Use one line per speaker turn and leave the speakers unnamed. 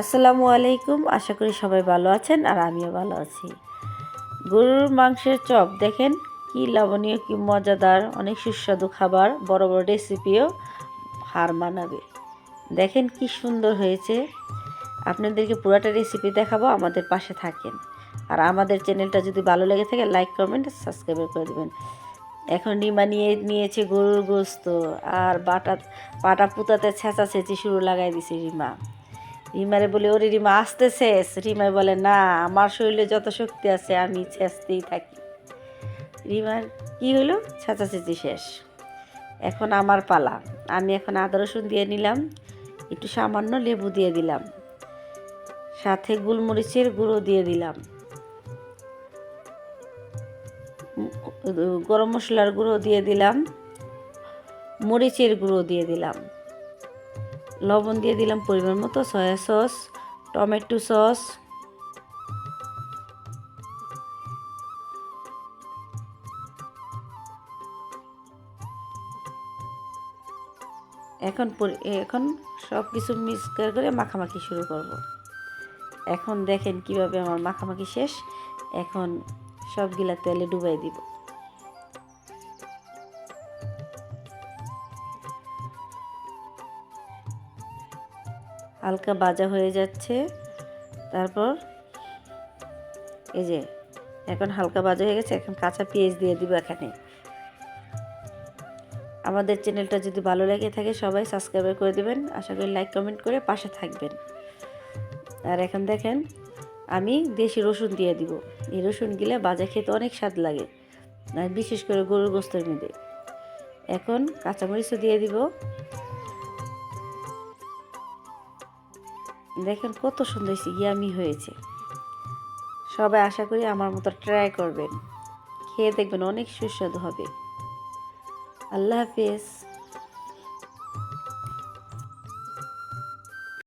আসসালামু আলাইকুম। আশা করি সবাই ভালো আছেন আর আমিও ভালো আছি। গরুর মাংসের চপ, দেখেন কি লবণীয়, কি মজাদার, অনেক সুস্বাদু খাবার, বড় বড় রেসিপিও হার মানাবে। দেখেন কি সুন্দর হয়েছে। আপনাদেরকে পুরাটা রেসিপি দেখাবো, আমাদের পাশে থাকেন। আর আমাদের চ্যানেলটা যদি ভালো লেগে থাকে লাইক কমেন্ট সাবস্ক্রাইব করে দেবেন। এখন রিমা নিয়ে নিয়েছে গরুর গোস্ত, আর বাটা পাটা পুতাতে ছেঁচা ছেঁচি শুরু লাগাই দিছে রিমা রিমারে বলে, ওরে রিমা আসতে শেষ রিমায় বলে, না, আমার শরীরে যত শক্তি আছে, আমি ছেঁচতেই থাকি। রিমার কি হলো? ছেঁচাছেঁচি শেষ। এখন আমার পালা। আমি এখন আদা, রসুন দিয়ে নিলাম, একটু সামান্য লেবু দিয়ে দিলাম, সাথে গোলমরিচের গুঁড়ো দিয়ে দিলাম। গরম মশলার গুঁড়ো দিয়ে দিলাম, মরিচের গুঁড়ো দিয়ে দিলাম। লবণ দিয়ে দিলাম পরিমাণ মতো সয়া সস টমেটো সস এখন এখন সব কিছু মিক্স করে মাখামাখি শুরু করব। এখন দেখেন কীভাবে আমার মাখামাখি শেষ। এখন সবগুলা তেলে ডুবাই দিব। হালকা ভাজা হয়ে যাচ্ছে। তারপর এই যে, এখন হালকা ভাজা হয়ে গেছে, এখন কাঁচা পেঁয়াজ দিয়ে দিব এখানে। আমাদের চ্যানেলটা যদি ভালো লেগে থাকে, সবাই সাবস্ক্রাইব করে দেবেন। আশা করি লাইক কমেন্ট করে পাশে থাকবেন। আর এখন দেখেন, আমি দেশি রসুন দিয়ে দিব। এই রসুন গিলে বাজা খেতে অনেক স্বাদ লাগে বিশেষ করে গরুর গোস্তের মধ্যে। এখন কাঁচামরিচও দিয়ে দিব। দেখেন কত সুন্দর ইয়ামি হয়েছে। সবাই আশা করি আমার মতো ট্রাই করবেন। খেয়ে দেখবেন অনেক সুস্বাদু হবে। আল্লাহ হাফিজ।